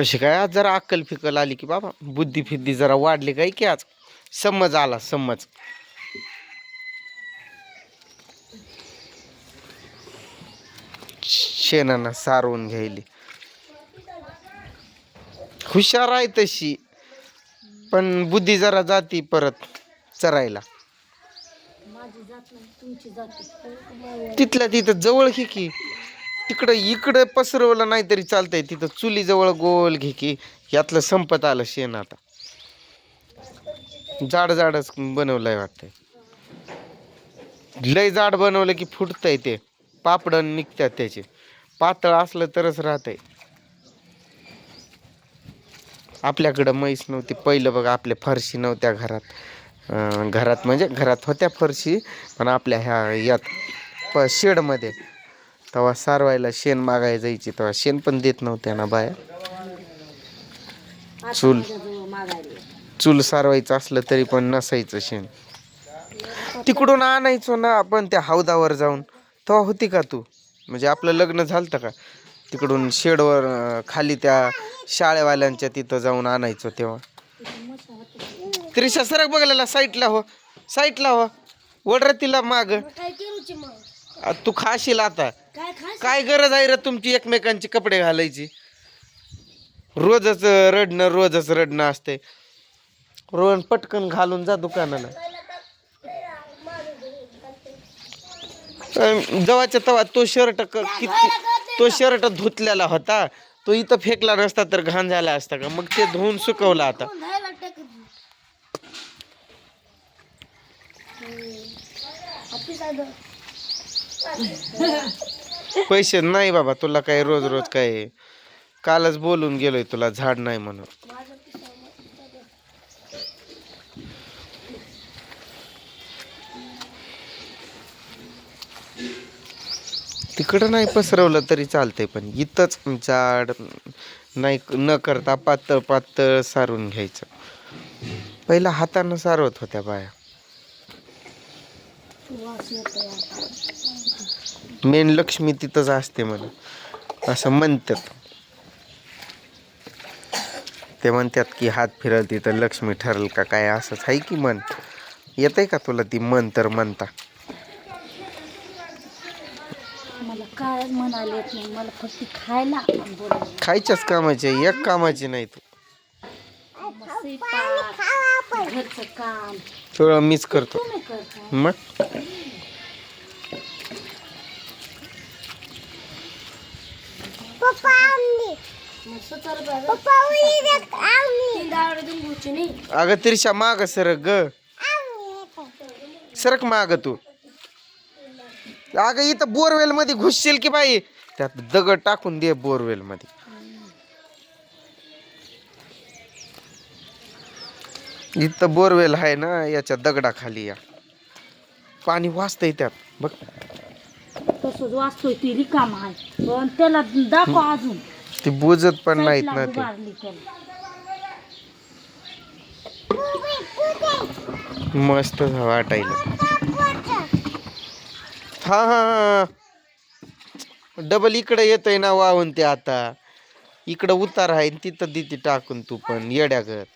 कशी काय? आज जरा अक्कल फिकल आली की बाबा बुद्धी फिद्धी जरा वाढली काय की आज समज आला समज. शेणानं सारवून घ्यायली. हुशार आहे तशी पण बुद्धी जरा जाती परत चरायला. तिथल्या तिथं जवळ घे की? तिकडं इकडं पसरवलं नाही तरी चालतंय. तिथं चुलीजवळ गोल घे की यातलं संपत आलं शेण आता. जाड जाडच बनवलंय वाटतंय. लय जाड बनवलं की फुटतंय ते. पापडं निघतात त्याचे. पातळ असलं तरच राहतंय. आपल्याकडं म्हैस नव्हती. पहिलं बघा आपल्या फरशी नव्हत्या घरात. घरात म्हणजे घरात होत्या फरशी पण आपल्या ह्या यात प शेडमध्ये. तेव्हा सारवायला शेण मागायला जायची तेव्हा शेण पण देत नव्हत्या ना बाया. चूल. चूल सारवायचं असलं तरी पण नसायचं शेण. तिकडून आणायचो ना आपण त्या हौदावर जाऊन. तेव्हा होती का तू? म्हणजे आपलं लग्न झालं का? तिकडून शेडवर खाली त्या शाळेवाल्यांच्या तिथं जाऊन आणायचो तेव्हा. त्रिशा सरक बघलेला साईटला हो. साईटला हो. वडर तिला माग. काय करूची मग? आ, तू खाशील आता. काय गरज आहे रे तुमची एकमेकांची कपडे घालायची? रोजच रडणं रोजच रडणं असते रोज पटकन घालून जा दुकानाला. अं, जवाच्या तवा तो शर्ट किती तो शर्ट धुतलेला होता. तो इथं फेकला नसता तर घाण झाला असता का? मग ते धुवून सुकवला आता. पैसे नाही बाबा तुला काय रोज रोज काय? कालच बोलून गेलोय तुला झाड नाही म्हणून. तिकडं नाही पसरवलं तरी चालतंय पण इथंच झाड नाही न करता पातळ पातळ सारून घ्यायचं. पहिला हातानं सारवत होत्या बाया. मेन लक्ष्मी तिथंच असते म्हणा. असं म्हणतात. ते म्हणतात की हात फिरल तिथं लक्ष्मी ठरल का काय? असंच आहे की मन येतंय का तुला ती मन तर म्हणता? मला काय म्हणायला येत नाही. मला फक्त खायला आणि बोलायला खायच्याच कामाची आहे, एक कामाची नाही तू. स्वयंपाक, घरचं काम. मीच करतो. तुम्ही करता. मग मग सत्तर रुपये तीन डाळ देऊन घ्यायची नाही अगं तिरशा माग सरक ग. सरक माग तू. अगं इथं बोरवेल मध्ये घुसशील की बाई? त्यात दगड टाकून दे बोरवेल मध्ये इथं बोरवेल आहे ना याच्या दगडाखाली या. पाणी वाचतंय त्यात. बघ. तसंच वाचतोय ती रिकाम आहे. पण त्याला दाखव अजून. ती बुजत पण नाहीत ना ते. मस्त वाटायला. हा हा हा. डबल इकडे येतय ना वाहून ते आता. इकडं उतार आहे तिथं दिती टाकून तू पण येड्यागत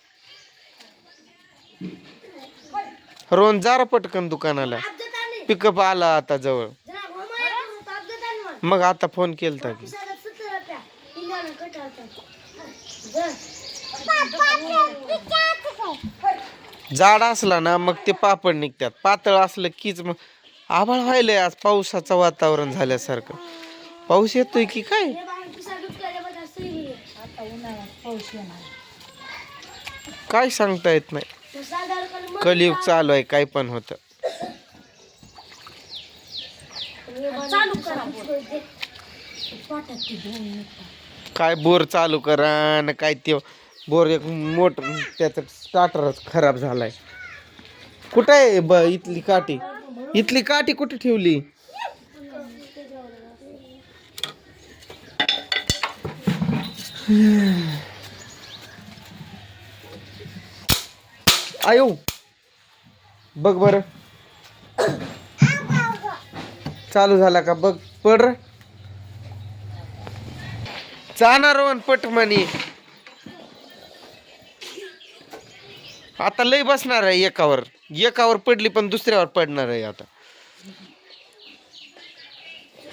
रोन जारा पटकन दुकानाला. पिकअप आला आता जवळ. मग आता फोन केलता की. जाड असला ना मग ते पापड निघतात. पातळ असलं कीच मग आभाळ व्हायलंय आज पावसाचं वातावरण झाल्यासारखं. पाऊस येतोय की काय? काय सांगता येत नाही. कलियुग चालू आहे काय पण होतं. काय बोर चालू करा आणि काय ते बोर एक मोटर त्याचं स्टार्टरच खराब झालाय. कुठं आहे ब इथली काठी? इथली काठी कुठे ठेवली? आयो. बघ बर. चालू झाला का बघ पड. रे. जाणार रोहन पट म्हणी. आता लय बसणार आहे एकावर. एकावर पडली पण दुसऱ्यावर पडणार आहे आता.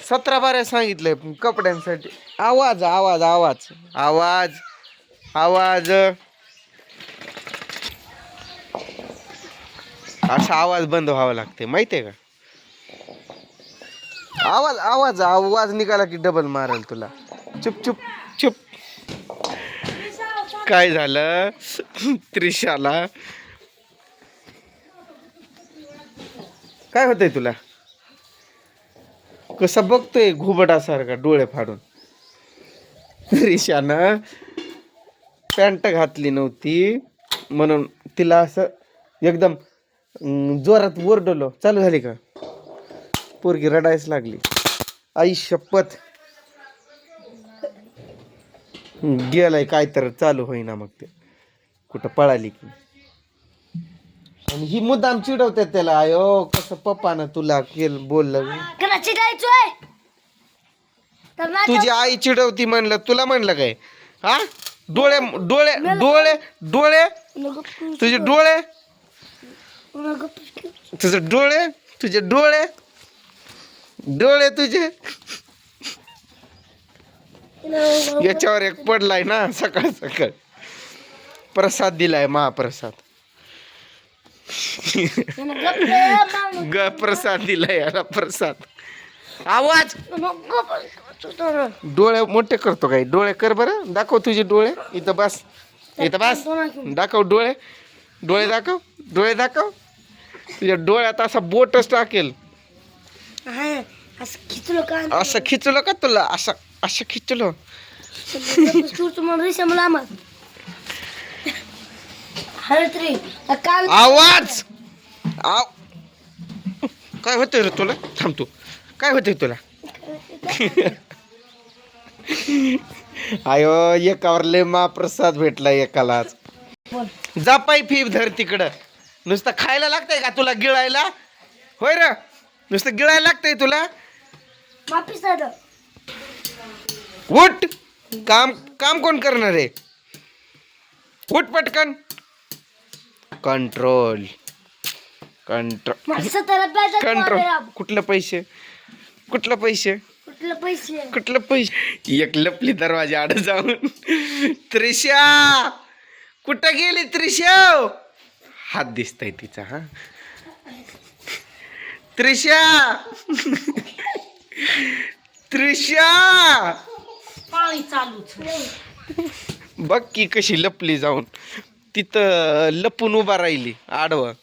सतरा बाऱ्या सांगितलंय कपड्यांसाठी. आवाज आवाज आवाज. आवाज आवाज. असा आवाज बंद व्हावा लागते माहितीये का? आवाज आवाज आवाज निघाला की डबल मारल तुला. चुप चुप चुप. काय झालं? त्रिशाला. काय होतंय तुला? कसा बघतोय घुबडासारखा डोळे फाडून? त्रिशानं पॅन्ट घातली नव्हती म्हणून तिला असं एकदम जोरात ओरडलो. चालू झाली का? पोरगी रडायच लागली. आई शपथ गेलाय काय तर चालू होईना मग ते. कुठं पळाली की. आणि ही मुद्दाम चिडवते त्याला अयो कसं पप्पानं तुला केलं बोललं तर माझ्या तुझी आई चिडवती म्हणलं तुला म्हणलं काय? हा? डोळे डोळे डोळे डोळे? नको. तुझे डोळे? नको. तुझे डोळे? तुझे डोळे? डोळे तुझे? याच्यावर एक पडलाय ना सकाळ सकाळ. प्रसाद दिलाय महाप्रसाद. ग प्रसाद दिलाय याला प्रसाद. आवाज! डोळे मोठे करतो काय? डोळे कर बरं. दाखव तुझे डोळे. इथं बस. इथं बस. दाखव डोळे. डोळे दाखव. डोळे दाखव. तुझ्या डोळ्यात असा बोटच टाकेल. असं खिचलो का? असं खिचलं का तुला? असं असं खिचलं? आवाज! आव काय होतंय रे तुला? थांब तू. काय होतंय तुला? आयो एकावर लय महाप्रसाद भेटला एकालाच जा पाय फी धर तिकडं. नुसतं खायला लागतंय का तुला गिळायला? होय र? नुसतं गिळायला लागतंय तुला? उठ. काम काम कोण करणार आहे? उठ पटकन. कंट्रोल कंट्रोल कंट्रोल कुठलं पैसे? कुठलं पैसे? कुठलं पैसे? कुठलं पैसे? एक लपली दरवाजा आड जाऊन. त्रिशा! कुठं गेली त्रिशा? हात दिसतय तिचा हा. त्रिशा! त्रिशा! पाळी चालूच बघ की कशी लपली जाऊन. तिथं लपून उभा राहिली आडवं.